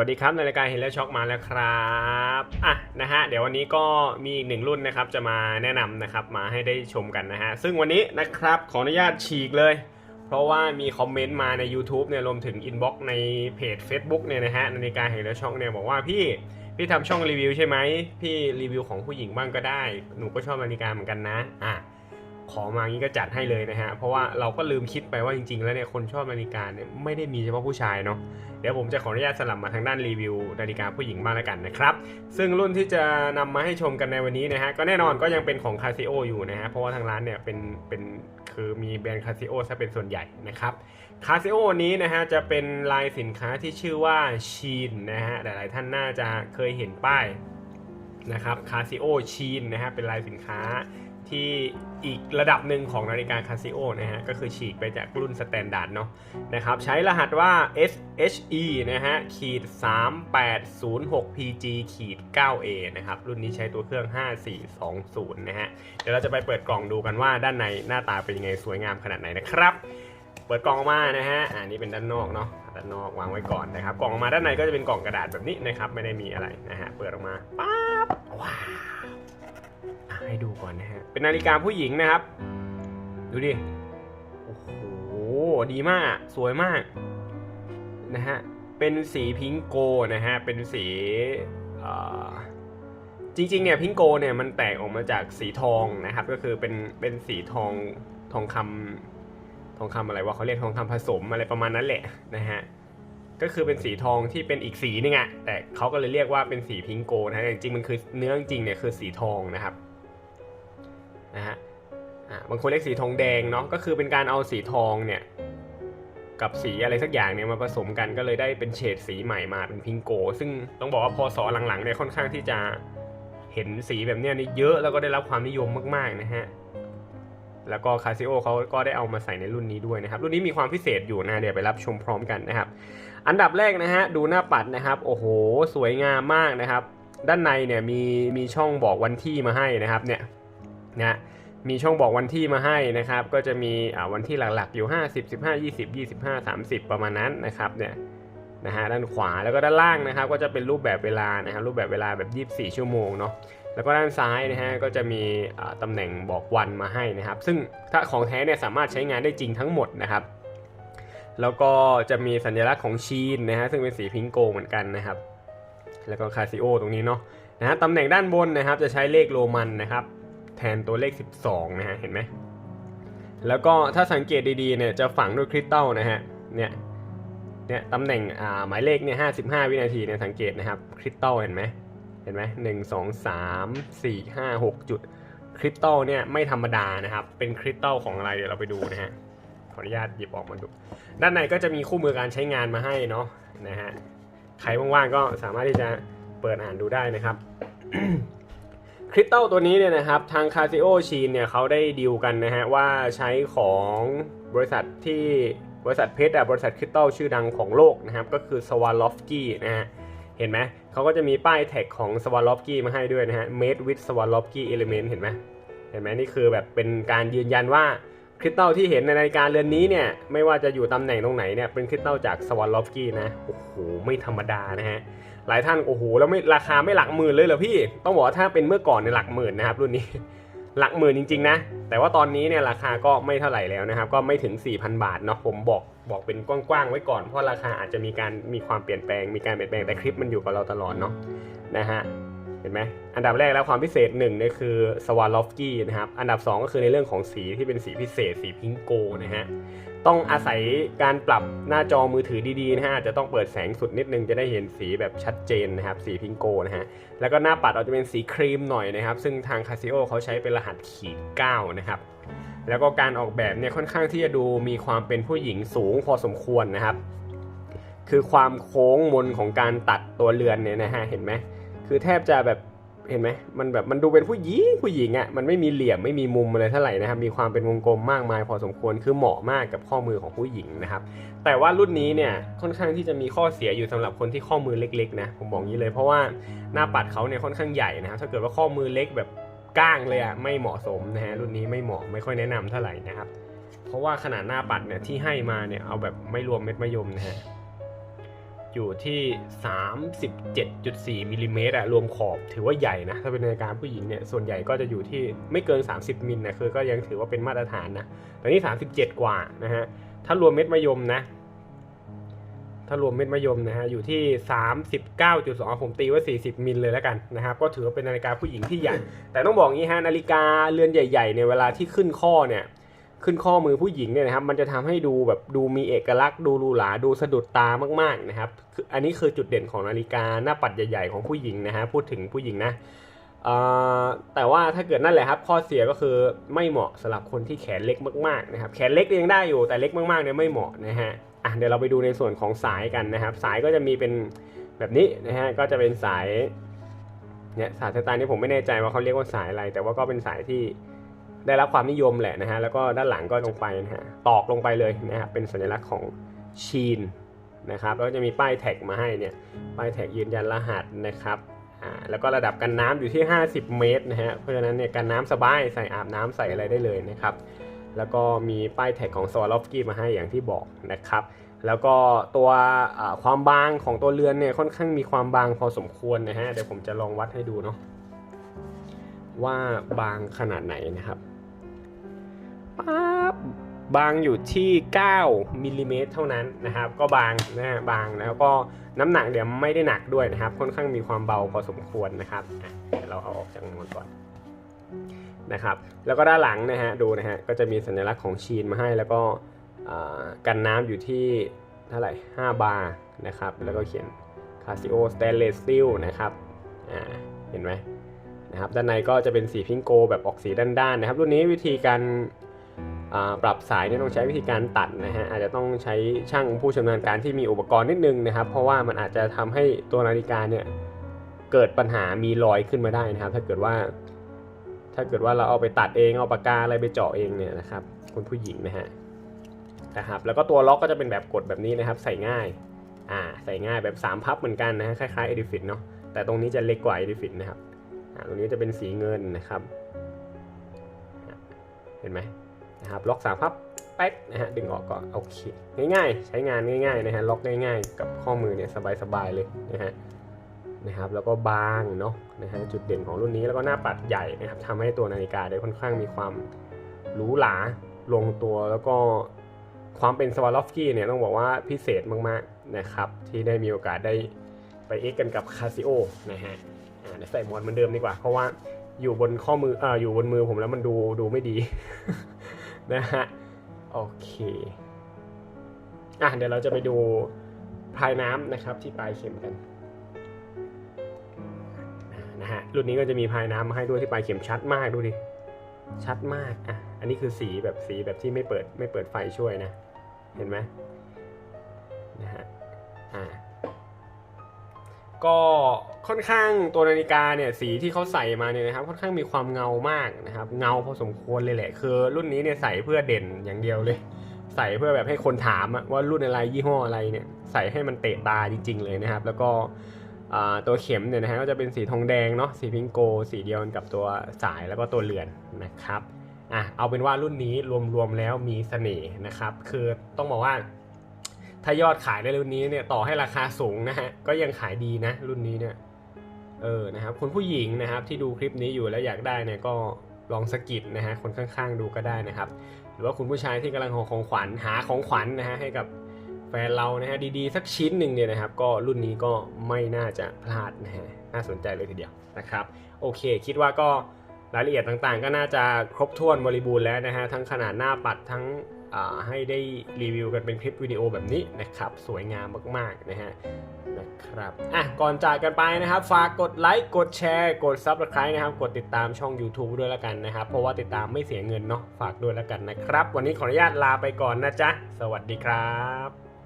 วัสดีครับในรายการเห็นแล้วช็อกมาแล้วครับอะนะฮะเดี๋ยววันนี้ก็มีอีกหนึ่งรุ่นนะครับจะมาแนะนำนะครับมาให้ได้ชมกันนะฮะซึ่งวันนี้นะครับขออนุญาตฉีกเลย เพราะว่ามีคอมเมนต์มาใน YouTube เนี่ยรวมถึงอินบ็อกซ์ในเพจ Facebook เนี่ยนะฮะในรายการเห็นแล้วช็อกเนี่ยบอกว่าพี่พี่ทำช่องรีวิวใช่ไหมพี่รีวิวของผู้หญิงบ้างก็ได้ หนูก็ชอบนาฬิกาเหมือนกันนะอะ ขอมางี้ก็จัดให้เลยนะฮะ เพราะว่าเราก็ลืมคิดไปว่าจริงๆ แล้วเนี่ยคนชอบนาฬิกาเนี่ยไม่ได้มีเฉพาะผู้ชายเนาะ เดี๋ยวผมจะขออนุญาตสลับมาทางด้านรีวิวนาฬิกาผู้หญิงบ้างแล้วกันนะครับ ซึ่งรุ่นที่จะนำมาให้ชมกันในวันนี้นะฮะ ก็แน่นอนก็ยังเป็นของ Casio ออยู่นะฮะ เพราะว่าทางร้านเนี่ยเป็นเป็นคือมีแบรนด์ Casio ซะเป็นส่วนใหญ่นะครับ Casio นี้นะฮะจะเป็นลายสินค้าที่ชื่อว่า Sheen นะฮะหลายๆท่านน่าจะเคยเห็นป้ายนะครับ Casio Sheen นะฮะเป็นลายสินค้า ที่อีกระดับหนึ่งของนาฬิกาคาซิโอนะฮะ ก็คือฉีกไปจากรุ่นสแตนดาร์ดเนาะนะครับใช้รหัสว่า SHE นะฮะขีด 3806 PG ขีด 9A นะครับ รุ่นนี้ใช้ตัวเครื่อง 5420 นะฮะ เดี๋ยวเราจะไปเปิดกล่องดูกันว่าด้านในหน้าตาเป็นยังไงสวยงามขนาดไหนนะครับ เปิดกล่องออกมานะฮะอันนี้เป็นด้านนอกเนาะด้านนอกวางไว้ก่อนนะครับ กล่องออกมาด้านในก็จะเป็นกล่องกระดาษแบบนี้นะครับ ไม่ได้มีอะไรนะฮะ เปิดออกมาปั๊บว้าว ให้ดูก่อนนะฮะ เป็นนาฬิกาผู้หญิงนะครับ ดูดิ โอ้โห ดีมาก สวยมาก นะฮะ เป็นสีพิงโกนะฮะ เป็นสีจริงๆ เนี่ยพิงโกเนี่ยมันแตกออกมาจากสีทองนะครับ ก็คือเป็นเป็นสีทองทองคำทองคำอะไรวะเขาเรียกทองคำผสมอะไรประมาณนั้นแหละนะฮะ ก็คือเป็นสีทองที่เป็นอีกสีนึงอะแต่เขาก็เลยเรียกว่าเป็นสีพิงโกนะฮะแต่จริงๆมันคือเนื้อจริงเนี่ยคือสีทองนะครับนะฮะอ่าบางคนเรียกสีทองแดงเนาะก็คือเป็นการเอาสีทองเนี่ยกับสีอะไรสักอย่างเนี่ยมาผสมกันก็เลยได้เป็นเฉดสีใหม่มาเป็นพิงโก ซึ่งต้องบอกว่าพอสอหลังๆเนี่ยค่อนข้างที่จะเห็นสีแบบเนี้ยนี่เยอะแล้วก็ได้รับความนิยมมากๆนะฮะ แล้วก็คาซิโอเขาก็ได้เอามาใส่ในรุ่นนี้ด้วยนะครับ รุ่นนี้มีความพิเศษอยู่นะเดี๋ยวไปรับชมพร้อมกันนะครับ อันดับแรกนะฮะดูหน้าปัดนะครับ โอ้โห สวยงามมากนะครับ ด้านในเนี่ยมีมีช่องบอกวันที่มาให้นะครับเนี่ยนะมีช่องบอกวันที่มาให้นะครับ ก็จะมีอ่าวันที่หลักๆอยู่ 50 15 20 25 30 ประมาณนั้นนะครับเนี่ย นะฮะด้านขวาแล้วก็ด้านล่างนะครับก็จะเป็นรูปแบบเวลานะครับรูปแบบเวลาแบบ 24 ชั่วโมงเนาะแล้วก็ด้านซ้ายนะฮะก็จะมีตำแหน่งบอกวันมาให้นะครับ ซึ่งถ้าของแท้เนี่ยสามารถใช้งานได้จริงทั้งหมดนะครับ แล้วก็จะมีสัญลักษณ์ของชีนนะฮะซึ่งเป็นสีพิงโกเหมือนกันนะครับ แล้วก็คาซิโอตรงนี้เนาะนะฮะตำแหน่งด้านบนนะครับจะใช้เลขโรมันนะครับแทนตัวเลข 12 นะฮะเห็นไหมแล้วก็ถ้าสังเกตดีๆเนี่ยจะฝังด้วยคริสตัลนะฮะเนี่ย เนี่ยตำแหน่งอ่าหมายเลขเนี่ย55วินาทีเนี่ยสังเกตนะครับคริสตัลเห็นไหมเห็นไหมหนึ่งสองสามสี่ห้าหกจุดคริสตัลเนี่ยไม่ธรรมดานะครับ เป็นคริสตัลของอะไรเดี๋ยวเราไปดูนะฮะขออนุญาตหยิบออกมาดู ด้านในก็จะมีคู่มือการใช้งานมาให้เนาะนะฮะใครว่างๆก็สามารถที่จะเปิดอ่านดูได้นะครับคริสตัลตัวนี้เนี่ยนะครับทาง Casio ชีนเนี่ยเขาได้ดีลกันนะฮะว่าใช้ของบริษัทที่ บริษัทเพชรอะบริษัทคริสตัลชื่อดังของโลกนะครับก็คือ Swarovski นะฮะเห็นไหมเขาก็จะมีป้ายแท็กของ Swarovski มาให้ด้วยนะฮะ made with Swarovski element เห็นไหมเห็นไหมนี่คือแบบเป็นการยืนยันว่าคริสตัลที่เห็นในนาฬิกาเรือนนี้เนี่ยไม่ว่าจะอยู่ตำแหน่งตรงไหนเนี่ยเป็นคริสตัลจาก Swarovski นะโอ้โหไม่ธรรมดานะฮะหลายท่านโอ้โหแล้วไม่ราคาไม่หลักหมื่นเลยเหรอพี่ ต้องบอกว่าถ้าเป็นเมื่อก่อนในหลักหมื่นนะครับรุ่นนี้ หลักหมื่นจริงๆนะ แต่ว่าตอนนี้เนี่ยราคาก็ไม่เท่าไหร่แล้วนะครับ ก็ไม่ถึง 4,000 บาทเนาะผมบอกบอกเป็นกว้างๆไว้ก่อน เพราะราคาอาจจะมีการมีความเปลี่ยนแปลง มีการเปลี่ยนแปลงแต่คลิปมันอยู่กับเราตลอดเนาะนะฮะเห็นไหมอันดับแรกแล้วความพิเศษหนึ่งเนี่ยคือสวาลอฟกี้นะครับอันดับสองก็คือในเรื่องของสีที่เป็นสีพิเศษสีพิงโกนะฮะ ต้องอาศัยการปรับหน้าจอมือถือดีๆนะฮะอาจจะต้องเปิดแสงสุดนิดนึงจะได้เห็นสีแบบชัดเจนนะครับสีพิงโกนะฮะแล้วก็หน้าปัดเราจะเป็นสีครีมหน่อยนะครับ ซึ่งทาง Casio เขาใช้เป็นรหัสขีด 9 นะครับ แล้วก็การออกแบบเนี่ยค่อนข้างที่จะดูมีความเป็นผู้หญิงสูงพอสมควรนะครับ คือความโค้งมนของการตัดตัวเรือนเนี่ยนะฮะเห็นไหมคือแทบจะแบบ เห็นไหมมันแบบมันดูเป็นผู้หญิงผู้หญิงอะ่ะมันไม่มีเหลี่ยมไม่มีมุมอะไรเท่าไหร่นะครับ มีความเป็นวงกลมมากมาย พอสมควรคือเหมาะมากกับข้อมือของผู้หญิงนะครับ แต่ว่ารุ่นนี้เนี่ยค่อนข้างที่จะมีข้อเสียอยู่สำหรับคนที่ข้อมือเล็กๆนะผมบอกงี้เลย เพราะว่าหน้าปัดเขาเนี่ยค่อนข้างใหญ่นะครับถ้าเกิดว่าข้อมือเล็กแบบก้างเลยอะ่ะไม่เหมาะสมนะฮะรุ่นนี้ไม่เหมาะไม่ค่อยแนะนำเท่าไหร่นะครับ เพราะว่าขนาดหน้าปัดเนี่ยที่ให้มาเนี่ยเอาแบบไม่รวมเม็ดมะยมนะฮะ อยู่ที่ 37.4มิลลิเมตรอะรวมขอบถือว่าใหญ่นะ ถ้าเป็นนาฬิกาผู้หญิงเนี่ย ส่วนใหญ่ก็จะอยู่ที่ไม่เกิน 30มิลนะคือก็ยังถือว่าเป็นมาตรฐานนะแต่นี่ 37 กว่านะฮะ ถ้ารวมเม็ดมะยมนะ ถ้ารวมเม็ดมะยมนะฮะ อยู่ที่ 39.2 ผมตีว่า 40มิลเลยแล้วกันนะครับ ก็ถือว่าเป็นนาฬิกาผู้หญิงที่ใหญ่ แต่ต้องบอกงี้ฮะนาฬิกาเรือนใหญ่ๆเนี่ยเวลาที่ขึ้นข้อเนี่ย ขึ้นข้อมือผู้หญิงเนี่ยนะครับ มันจะทำให้ดูแบบดูมีเอกลักษณ์ดูหรูหราดูสะดุดตามากๆนะครับ อันนี้คือจุดเด่นของนาฬิกาหน้าปัดใหญ่ ๆ ของผู้หญิงนะฮะพูดถึงผู้หญิงนะแต่ว่าถ้าเกิดนั่นแหละครับ ข้อเสียก็คือไม่เหมาะสำหรับคนที่แขนเล็กมากๆนะครับแขนเล็กยังได้อยู่แต่เล็กมากๆเนี่ยไม่เหมาะนะฮะอะเดี๋ยวเราไปดูในส่วนของสายกันนะครับ สายก็จะมีเป็นแบบนี้นะฮะก็จะเป็นสายเนี่ยสายสไตล์นี้ผมไม่แน่ใจว่าเขาเรียกว่าสายอะไร แต่ว่าก็เป็นสายที่ ได้รับความนิยมแหละนะฮะแล้วก็ด้านหลังก็ลงไปนะฮะตอกลงไปเลยนะฮะเป็นสัญลักษณ์ของชีนนะครับแล้วก็จะมีป้ายแท็กมาให้เนี่ยป้ายแท็กยืนยันรหัสนะครับอ่าแล้วก็ระดับกันน้ำอยู่ที่ 50 เมตรนะฮะเพราะฉะนั้นเนี่ยกันน้ำสบายใส่อาบน้ำใส่อะไรได้เลยนะครับแล้วก็มีป้ายแท็กของสวาลอฟกี้มาให้อย่างที่บอกนะครับแล้วก็ตัวความบางของตัวเรือนเนี่ยค่อนข้างมีความบางพอสมควรนะฮะเดี๋ยวผมจะลองวัดให้ดูเนาะว่าบางขนาดไหนนะครับ ปั๊บบางอยู่ที่ 9มิลลิเมตรเท่านั้นนะครับ ก็บางนะฮะบางแล้วก็น้ำหนักเดี๋ยวไม่ได้หนักด้วยนะครับ ค่อนข้างมีความเบาพอสมควรนะครับเดี๋ยวเราเอาออกจากมันก่อนนะครับ แล้วก็ด้านหลังนะฮะดูนะฮะก็จะมีสัญลักษณ์ของชีนมาให้แล้วก็กันน้ำอยู่ที่เท่าไหร่ 5 บาร์นะครับ แล้วก็เขียน Casio Stainless Steel นะครับอ่าเห็นไหมนะครับ ด้านในก็จะเป็นสีพิงโกแบบออกสีด้านๆนะครับ รุ่นนี้วิธีการ ปรับสายเนี่ยต้องใช้วิธีการตัดนะฮะอาจจะต้องใช้ช่างผู้ชำนาญการที่มีอุปกรณ์นิดนึงนะครับ เพราะว่ามันอาจจะทำให้ตัวนาฬิกาเนี่ยเกิดปัญหามีรอยขึ้นมาได้นะครับ ถ้าเกิดว่า ถ้าเกิดว่าเราเอาไปตัดเองเอาปากกาอะไรไปเจาะเองเนี่ยนะครับคุณผู้หญิงนะฮะนะครับแล้วก็ตัวล็อกก็จะเป็นแบบกดแบบนี้นะครับ ใส่ง่ายอ่าใส่ง่ายแบบ 3 พับเหมือนกันนะฮะคล้ายๆ e d i f i t เนาะแต่ตรงนี้จะเล็กกว่า e d i f i t นะครับอ่าตรงนี้จะเป็นสีเงินนะครับ เห็นไหม นะครับล็อกสามพับแป๊กนะฮะดึงออกก่อนโอเคง่ายๆ ใช้งานง่ายๆนะฮะล็อกง่ายๆ กับข้อมือเนี่ยสบายๆเลยนะฮะนะครับแล้วก็บางเนาะนะฮะจุดเด่นของรุ่นนี้แล้วก็หน้าปัดใหญ่นะครับทำให้ตัวนาฬิกาได้ค่อนข้างมีความหรูหราลงตัวแล้วก็ความเป็นสวาลอฟสกี้เนี่ยต้องบอกว่าพิเศษมากๆนะครับที่ได้มีโอกาสได้ไปเอ็กกันกับคาซิโอนะฮะอ่าเดี๋ยวใส่หมวดเหมือนเดิมดีกว่า เพราะว่าอยู่บนข้อมืออ่าอยู่บนมือผมแล้วมันดูดูไม่ดี นะฮะ โอเค อะเดี๋ยวเราจะไปดูพายน้ำนะครับที่ปลายเข็มกันนะฮะรุ่นนี้ก็จะมีพายน้ำมาให้ด้วยที่ปลายเข็มชัดมากดูดิชัดมากอะอันนี้คือสีแบบสีแบบที่ไม่เปิดไม่เปิดไฟช่วยนะ เห็นไหม ก็ค่อนข้างตัวนาฬิกาเนี่ยสีที่เขาใส่มาเนี่ยนะครับค่อนข้างมีความเงามากนะครับเงาพอสมควรเลยแหละคือ รุ่นนี้เนี่ยใส่เพื่อเด่นอย่างเดียวเลย ใส่เพื่อแบบให้คนถามว่ารุ่นอะไรยี่ห้ออะไรเนี่ยใส่ให้มันเตะตาจริง ๆ เลยนะครับ แล้วก็ตัวเข็มเนี่ยนะฮะก็จะเป็นสีทองแดงเนาะสีพิงโก สีเดียวกันกับตัวสายแล้วก็ตัวเรือนนะครับอะเอาเป็นว่ารุ่นนี้รวมๆแล้วมีเสน่ห์นะครับ คือต้องบอกว่า ถ้ายอดขายในรุ่นนี้เนี่ยต่อให้ราคาสูงนะฮะก็ยังขายดีนะ รุ่นนี้เนี่ยเออนะครับคุณผู้หญิงนะครับที่ดูคลิปนี้อยู่แล้วอยากได้เนี่ยก็ลองสกิดนะฮะคนข้างๆดูก็ได้นะครับ หรือว่าคุณผู้ชายที่กำลังหาของขวัญหาของขวัญนะฮะให้กับแฟนเรานะฮะดีๆ สักชิ้นหนึ่งเนี่ยนะครับ ก็รุ่นนี้ก็ไม่น่าจะพลาดนะฮะน่าสนใจเลยทีเดียวนะครับ โอเค คิดว่าก็รายละเอียดต่างๆ ก็น่าจะครบถ้วนบริบูรณ์แล้วนะฮะทั้งขนาดหน้าปัดทั้ง ให้ได้รีวิวกันเป็นคลิปวิดีโอแบบนี้นะครับ สวยงามมากๆนะฮะนะครับอะก่อนจากกันไปนะครับ ฝากกดไลค์กดแชร์กด Subscribe นะครับ กดติดตามช่อง YouTube ด้วยแล้วกันนะครับ เพราะว่าติดตามไม่เสียเงินเนาะฝากด้วยแล้วกันนะครับ วันนี้ขออนุญาตลาไปก่อนนะจ๊ะ สวัสดีครับ